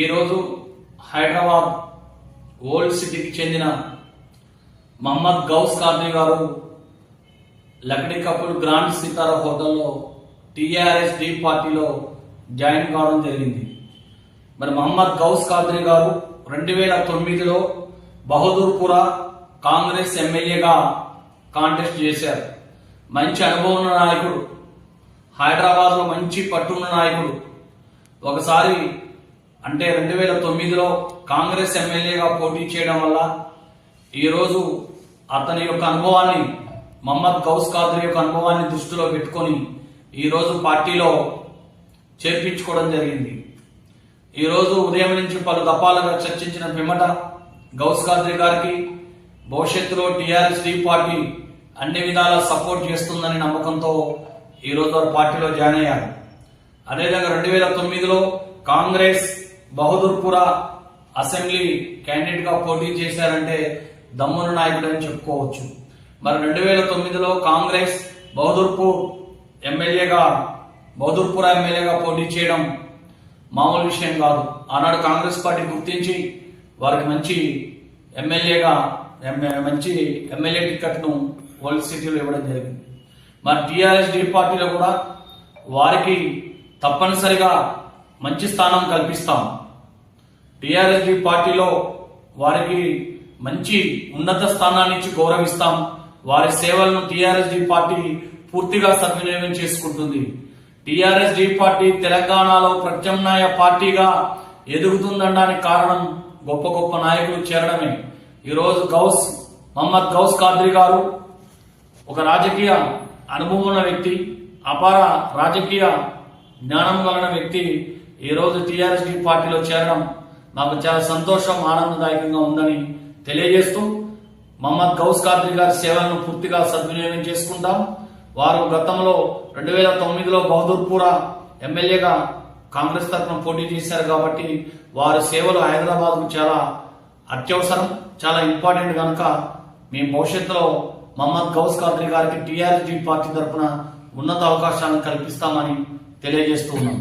ఈరోజు హైదరాబాద్ ఓల్డ్ సిటీకి చెందిన మహమ్మద్ గౌస్ ఖాద్రీ గారు లక్డీ కపూర్ గ్రాండ్ సితారా హోటల్లో టీఆర్ఎస్ డీ పార్టీలో జాయిన్ కావడం జరిగింది. మరి మహమ్మద్ గౌస్ ఖాద్రీ గారు రెండు వేల తొమ్మిదిలో బహదూర్పుర కాంగ్రెస్ ఎమ్మెల్యేగా కాంటెస్ట్ చేశారు. మంచి అనుభవం ఉన్న నాయకుడు హైదరాబాద్లో మంచి పట్టున్న నాయకుడు. ఒకసారి అంటే రెండు వేల తొమ్మిదిలో కాంగ్రెస్ ఎమ్మెల్యేగా పోటీ చేయడం వల్ల ఈరోజు అతని యొక్క అనుభవాన్ని మహమ్మద్ గౌస్ ఖాద్రీ యొక్క అనుభవాన్ని దృష్టిలో పెట్టుకొని ఈరోజు పార్టీలో చేర్పించుకోవడం జరిగింది. ఈరోజు ఉదయం నుంచి పలు దఫాలుగా చర్చించిన పిమ్మట గౌస్ ఖాద్రీ గారికి భవిష్యత్తులో టీఆర్ఎస్ పార్టీ అన్ని విధాలా సపోర్ట్ చేస్తుందని నమ్మకంతో ఈరోజు వారు పార్టీలో జాయిన్ అయ్యారు. అదేవిధంగా రెండు వేల తొమ్మిదిలో కాంగ్రెస్ బహదూర్పుర అసెంబ్లీ క్యాండిడేట్గా పోటీ చేశారంటే దమ్మున నాయకుడు అని చెప్పుకోవచ్చు. మరి రెండు వేల తొమ్మిదిలో కాంగ్రెస్ బహదూర్పూర్ ఎమ్మెల్యేగా బహదూర్పుర ఎమ్మెల్యేగా పోటీ చేయడం మామూలు విషయం కాదు. ఆనాడు కాంగ్రెస్ పార్టీ గుర్తించి వారికి మంచి ఎమ్మెల్యేగా మంచి ఎమ్మెల్యే టికెట్ను ఓల్డ్ సిటీలో ఇవ్వడం జరిగింది. మరి టీఆర్ఎస్ డి పార్టీలో కూడా వారికి తప్పనిసరిగా మంచి స్థానం కల్పిస్తాం. టీఆర్ఎస్డీ పార్టీలో వారికి మంచి ఉన్నత స్థానాన్ని ఇచ్చి గౌరవిస్తాం. వారి సేవలను టీఆర్ఎస్డి పార్టీ పూర్తిగా సద్వినియోగం చేసుకుంటుంది. టీఆర్ఎస్డి పార్టీ తెలంగాణలో ప్రత్యామ్నాయ పార్టీగా ఎదుగుతుందనడానికి కారణం గొప్ప గొప్ప నాయకులు చేరడమే. ఈరోజు గౌస్ మహమ్మద్ గౌస్ ఖాద్రీ గారు ఒక రాజకీయ అనుభవం ఉన్న వ్యక్తి అపార రాజకీయ జ్ఞానం కలిగిన వ్యక్తి ఈరోజు రోజు పార్టీలో చేరడం నాకు చాలా సంతోషం ఆనందదాయకంగా ఉందని తెలియజేస్తూ మహమ్మద్ గౌస్ ఖాద్రీ గారి సేవలను పూర్తిగా సద్వినియోగం చేసుకుంటాం. వారు గతంలో రెండు వేల తొమ్మిదిలో బహదూర్పురా ఎమ్మెల్యేగా కాంగ్రెస్ తరఫున పోటీ చేశారు కాబట్టి వారి సేవలు హైదరాబాద్కు చాలా అత్యవసరం చాలా ఇంపార్టెంట్ కనుక మేము భవిష్యత్తులో మహమ్మద్ గౌస్ ఖాద్రీ గారికి టీఆర్ఎస్ పార్టీ తరఫున ఉన్నత అవకాశాలను కల్పిస్తామని తెలియజేస్తూ ఉన్నాం.